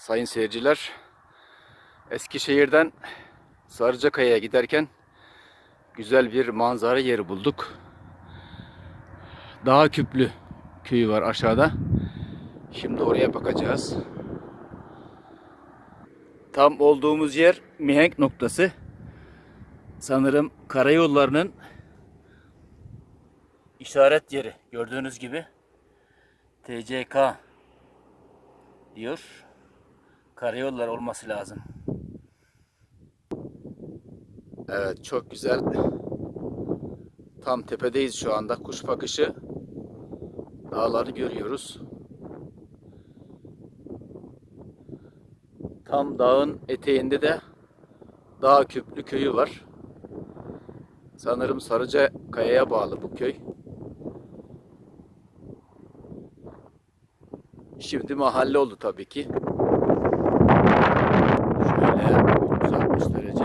sayın seyirciler. Eskişehir'den Sarıcakaya'ya giderken güzel bir manzara yeri bulduk. Dağ Küplü köyü var aşağıda. Şimdi oraya bakacağız. Tam olduğumuz yer mihenk noktası. Sanırım karayollarının işaret yeri. Gördüğünüz gibi TCK diyor. Karayollar olması lazım. Evet çok güzel. Tam tepedeyiz şu anda. Kuş bakışı. Dağları görüyoruz. Tam dağın eteğinde de Dağ Küplü köyü var. Sanırım Sarıca Kaya'ya bağlı bu köy. Şimdi mahalle oldu tabii ki. 360 derece.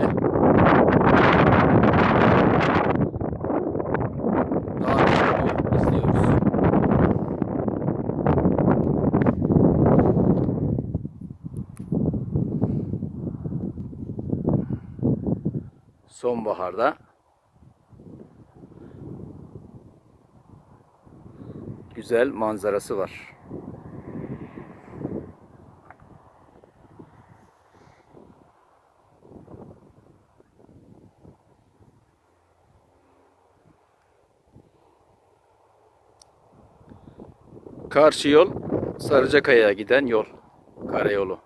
Sonbaharda güzel manzarası var. Karşı yol Sarıcakaya'ya giden yol. Karayolu.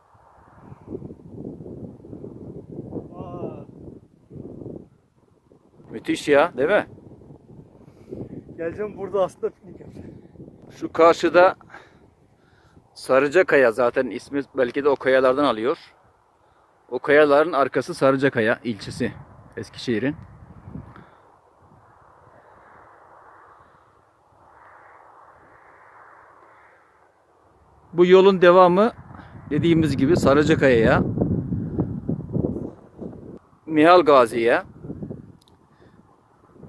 Aa, Müthiş ya, değil mi? geleceğim burada aslında piknik yapacağım. Şu karşıda Sarıcakaya zaten ismi belki de o kayalardan alıyor. O kayaların arkası Sarıcakaya ilçesi Eskişehir'in. Bu yolun devamı dediğimiz gibi Sarıcakaya'ya, Mihal Gazi'ye,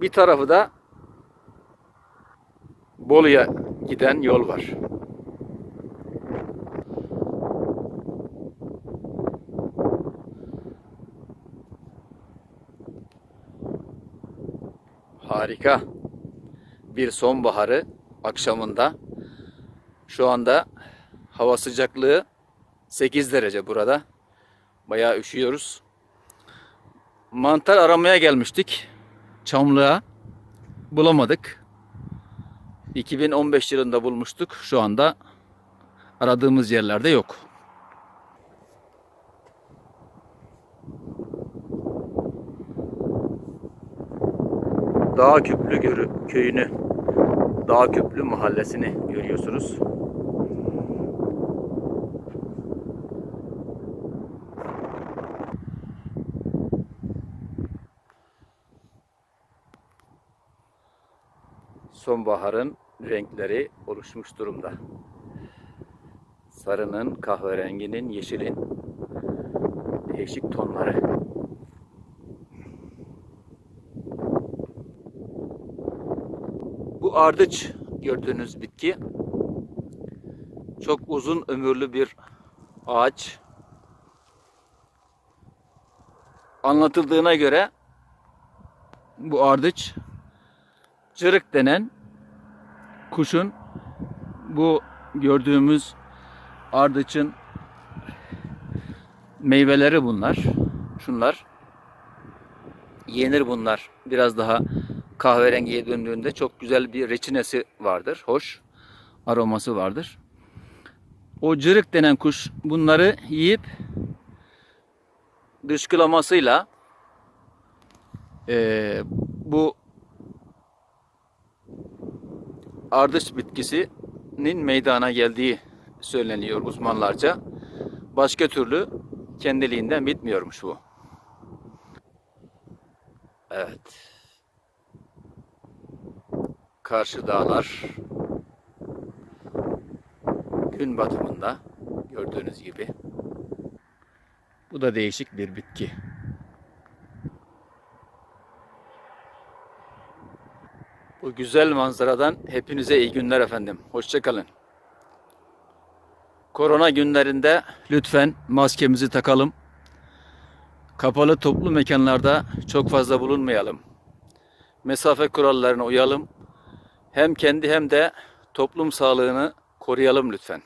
bir tarafı da Bolu'ya giden yol var. Harika. Bir sonbaharı akşamında. Şu anda hava sıcaklığı 8 derece burada. Bayağı üşüyoruz. Mantar aramaya gelmiştik. Çamlığa. Bulamadık. 2015 yılında bulmuştuk. Şu anda aradığımız yerlerde yok. Dağ Küplü köyünü, Dağ Küplü mahallesini görüyorsunuz. Sonbaharın renkleri oluşmuş durumda. Sarının, kahverenginin, yeşilin değişik tonları. Bu ardıç gördüğünüz bitki çok uzun ömürlü bir ağaç. Anlatıldığına göre bu ardıç cırık denen kuşun bu gördüğümüz ardıçın meyveleri bunlar. Şunlar. Yenir bunlar. Biraz daha kahverengiye döndüğünde çok güzel bir reçinesi vardır. Hoş. Aroması vardır. O cırık denen kuş bunları yiyip dışkılamasıyla eee, bu ardıç bitkisinin meydana geldiği söyleniyor uzmanlarca. Başka türlü kendiliğinden bitmiyormuş bu. Evet. Karşı dağlar gün batımında gördüğünüz gibi. Bu da değişik bir bitki. Güzel manzaradan hepinize iyi günler efendim. Hoşçakalın. Korona günlerinde lütfen maskemizi takalım. Kapalı toplu mekanlarda çok fazla bulunmayalım. Mesafe kurallarına uyalım. Hem kendi hem de toplum sağlığını koruyalım lütfen.